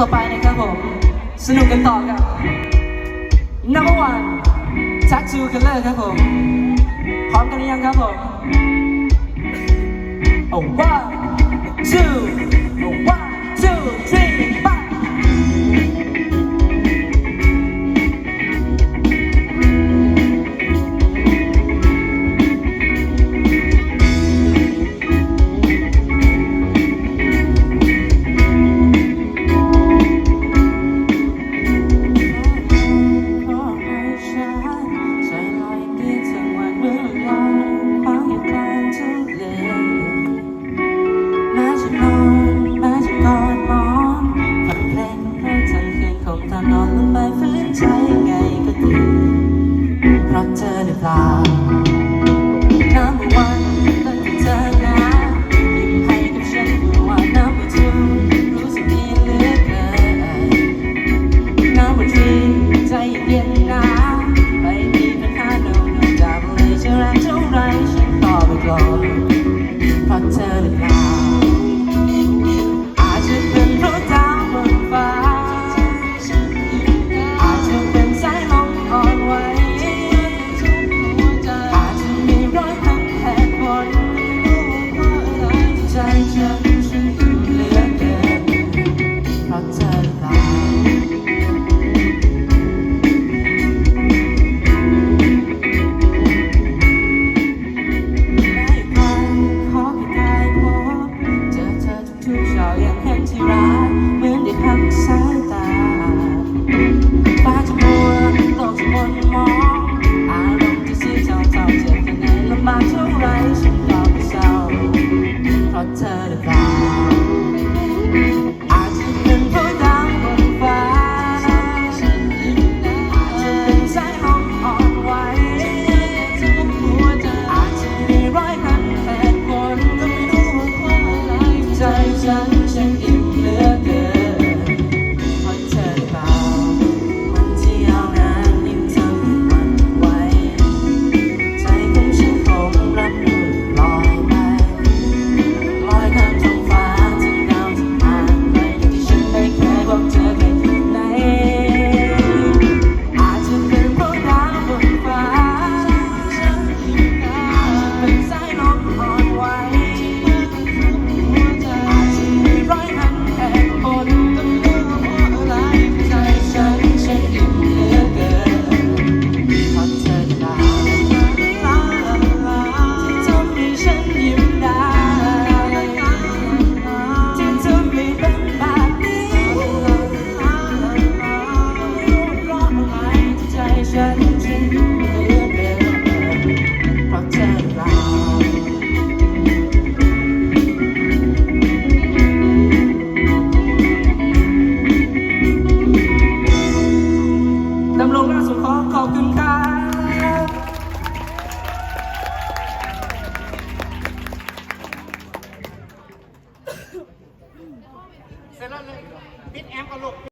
ต่อไปนะครับผม สนุกกันต่อครับ number one tattoo color ครับผม พร้อมกันยังครับผม turn it blind. my two eyes. ำลงล่าสุดขอขอบคุณค่ะเสร็จแล้วเลยปิดแอมก็บลูก